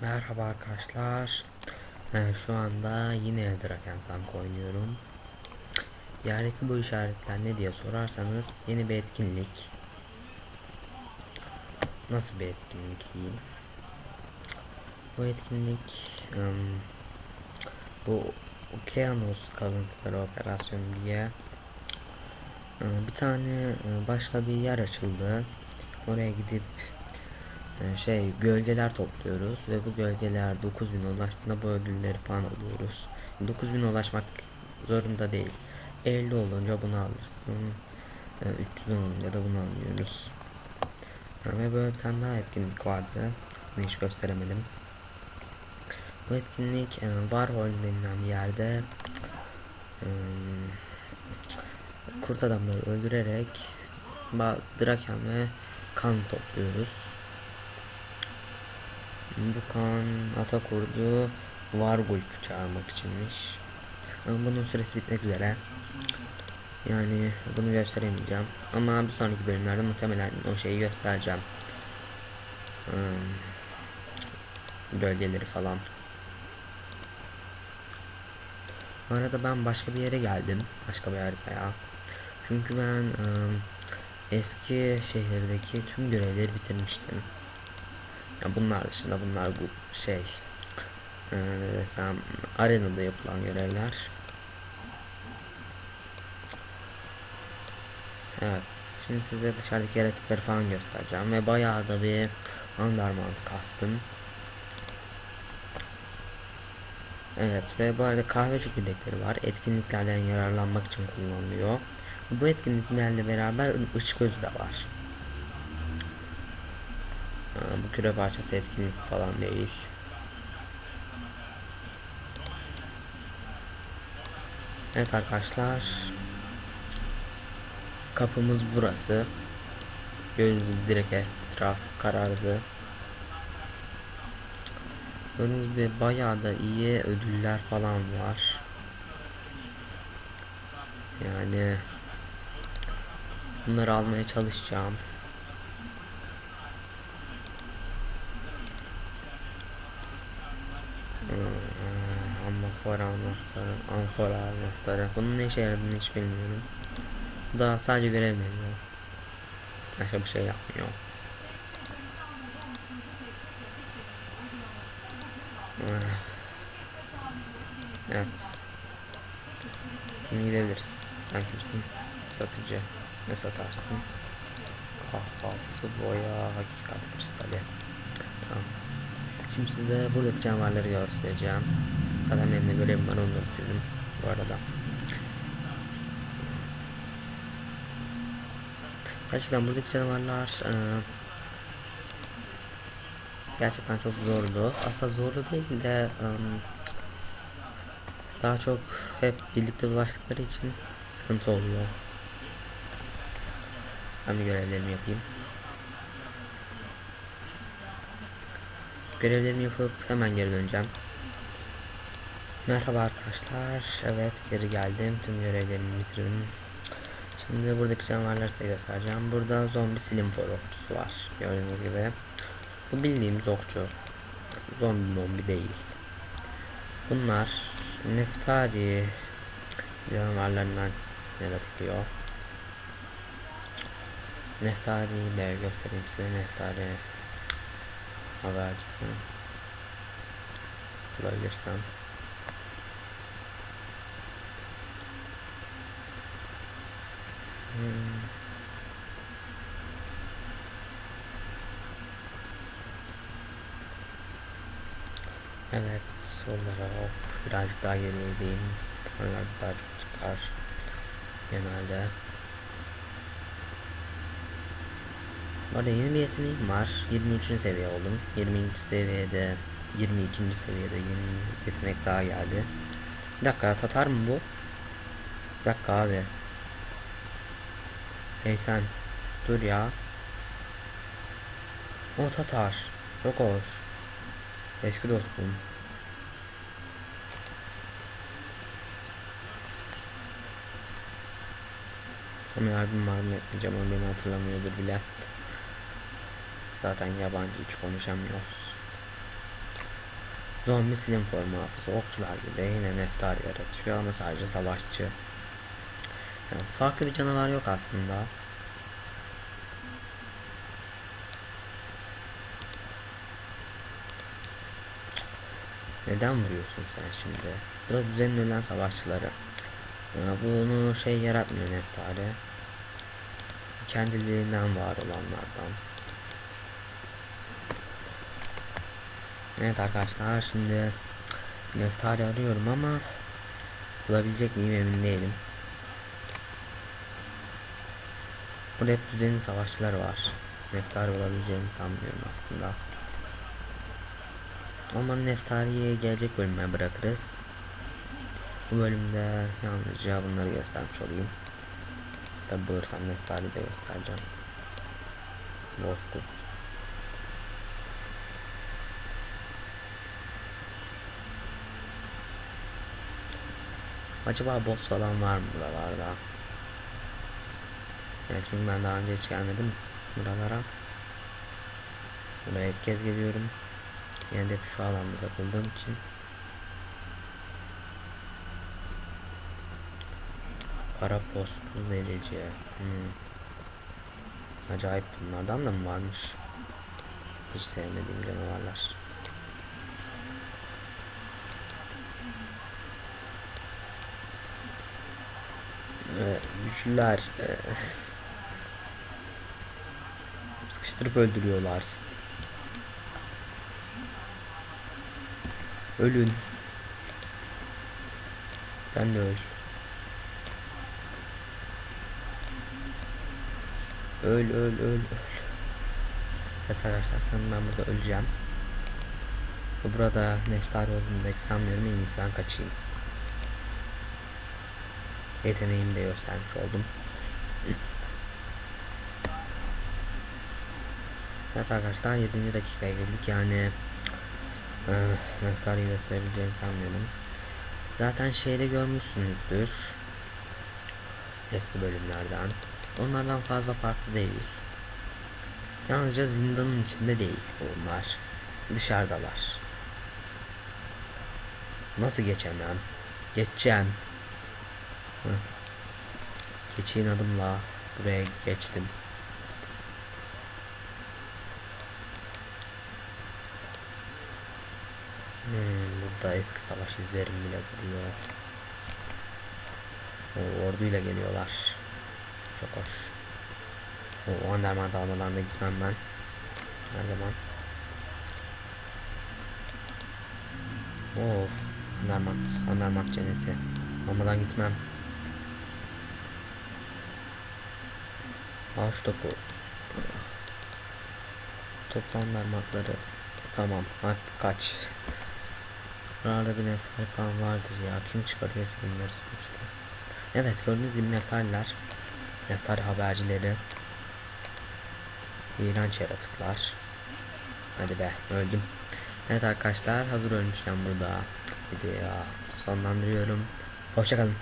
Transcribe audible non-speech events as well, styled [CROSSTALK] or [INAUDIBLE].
Merhaba arkadaşlar. Ee, şu anda yine Draken Tank oynuyorum. Yerdeki bu işaretler ne diye sorarsanız yeni bir etkinlik. Nasıl bir etkinlik diyeyim. Bu etkinlik bu Okeanos kalıntıları operasyonu diye bir tane başka bir yer açıldı. Oraya gidip şey gölgeler topluyoruz ve bu gölgeler 9000 ulaştığında bu ödülleri falan alıyoruz. 9000 ulaşmak zorunda değil. 50 olunca bunu alırsın. Ee, 310 olunca da bunu alıyoruz. Ve böyle bir tane daha etkinlik vardı. Bunu hiç gösteremedim. Bu etkinlik e, Warhol denilen bir yerde e, kurt adamları öldürerek Draken ve kan topluyoruz. Bu kan Atakurdu Vargulf çağırmak içinmiş. Ama bunun süresi bitmek üzere. Yani bunu gösteremeyeceğim. Ama bir sonraki bölümlerde muhtemelen o şeyi göstereceğim. Hmm, gölgeleri falan. Bu arada ben başka bir yere geldim. Başka bir haritaya. Çünkü ben ım, eski şehirdeki tüm görevleri bitirmiştim. Ya bunlar dışında bunlar bu şey e, desem arenada yapılan görevler. Evet şimdi size dışarıdaki yaratıkları falan göstereceğim ve bayağı da bir undermount kastım. Evet ve bu arada kahve çekirdekleri var. Etkinliklerden yararlanmak için kullanılıyor. Bu etkinliklerle beraber ışık özü de var. Bu küre parçası etkinlik falan değil. Evet arkadaşlar. Kapımız burası. Gördüğünüz gibi direkt etraf karardı. Gördüğünüz gibi bayağı da iyi ödüller falan var. Yani bunları almaya çalışacağım. Hmm, Amfor anahtarı, amfor anahtarı. Bunun ne işe yaradığını hiç bilmiyorum. Bu da sadece görev veriyor. Başka bir şey yapmıyor. Ah. Evet. Şimdi gidebiliriz. Sen kimsin? Satıcı. Ne satarsın? Kahvaltı, boya, hakikat kristali. Tamam. Şimdi size buradaki canavarları göstereceğim. Zaten benim de görevim var onu da bitirdim bu arada. Gerçekten buradaki canavarlar e, gerçekten çok zordu. Aslında zorlu değil de e, daha çok hep birlikte dolaştıkları için sıkıntı oluyor. Ben bir görevlerimi yapayım. Görevlerimi yapıp hemen geri döneceğim. Merhaba arkadaşlar. Evet geri geldim. Tüm görevlerimi bitirdim. Şimdi buradaki canavarları size göstereceğim. Burada zombi silim forokçusu var. Gördüğünüz gibi. Bu bildiğimiz okçu. Zombi mombi değil. Bunlar neftari canavarlarından yaratılıyor. Neftari de göstereyim size. Neftari habercisi bulabilirsem Evet sorulara hop birazcık daha geriye gideyim Oralar daha çok çıkar genelde Bu arada yeni bir yeteneğim var. 23. seviye oldum. 20. seviyede 22. seviyede yeni bir yetenek daha geldi. Bir dakika Tatar mı bu? Bir dakika abi. Hey sen. Dur ya. O Tatar. Çok. Eski dostum. Ama yardım var mı etmeyeceğim ama beni hatırlamıyordur bile. Zaten yabancı hiç konuşamıyoruz. Zombi silim formu hafızı okçular gibi yine neftar yaratıyor ama sadece savaşçı. Yani farklı bir canavar yok aslında. Neden vuruyorsun sen şimdi? Bu da düzenli ölen savaşçıları. Ee, Bunu şey yaratmıyor Neftari. Kendiliğinden var olanlardan. Evet arkadaşlar şimdi Neftari arıyorum ama bulabilecek miyim emin değilim. Burada hep düzenli savaşçılar var. Neftari bulabileceğimi sanmıyorum aslında. Ama Neftari'yi gelecek bölüme bırakırız. Bu bölümde yalnızca bunları göstermiş olayım. Tabi bulursam Neftari'yi de göstereceğim. Bozkurt. Acaba boss falan var mı buralarda? Yani çünkü ben daha önce hiç gelmedim buralara. Buraya ilk kez geliyorum. Yani de şu alanda takıldığım için. Kara postlu delici. Hmm. Acayip bunlardan da mı varmış? Hiç sevmediğim canavarlar. Ee, güçlüler. [LAUGHS] Sıkıştırıp öldürüyorlar. Ölün. Ben de öl. Öl öl öl öl. Evet arkadaşlar sanırım ben burada öleceğim. Bu burada Nestar olduğunu da sanmıyorum. En iyisi ben kaçayım. Yeteneğimi de göstermiş oldum. Evet arkadaşlar 7. dakikaya girdik yani Nefsari gösterebileceğini sanmıyorum. Zaten şeyde görmüşsünüzdür. Eski bölümlerden. Onlardan fazla farklı değil. Yalnızca zindanın içinde değil bunlar. Dışarıdalar. Nasıl geçemem? Geçeceğim. Heh. Adımla buraya geçtim. Burada eski savaş izlerim bile duruyor. O orduyla geliyorlar. Çok hoş. O Andermant almadan da gitmem ben. Her zaman. Of, Andermant, Andermant cenneti. Almadan gitmem. Şu topu. Toplam Andermantları. Tamam, hadi kaç. Buralarda bir neftali falan vardır ya. Kim çıkarıyor ki bunları sonuçta? Evet gördüğünüz gibi neftaliler. Neftali habercileri. İğrenç yaratıklar. Hadi be öldüm. Evet arkadaşlar hazır ölmüşken burada videoyu sonlandırıyorum. Hoşçakalın.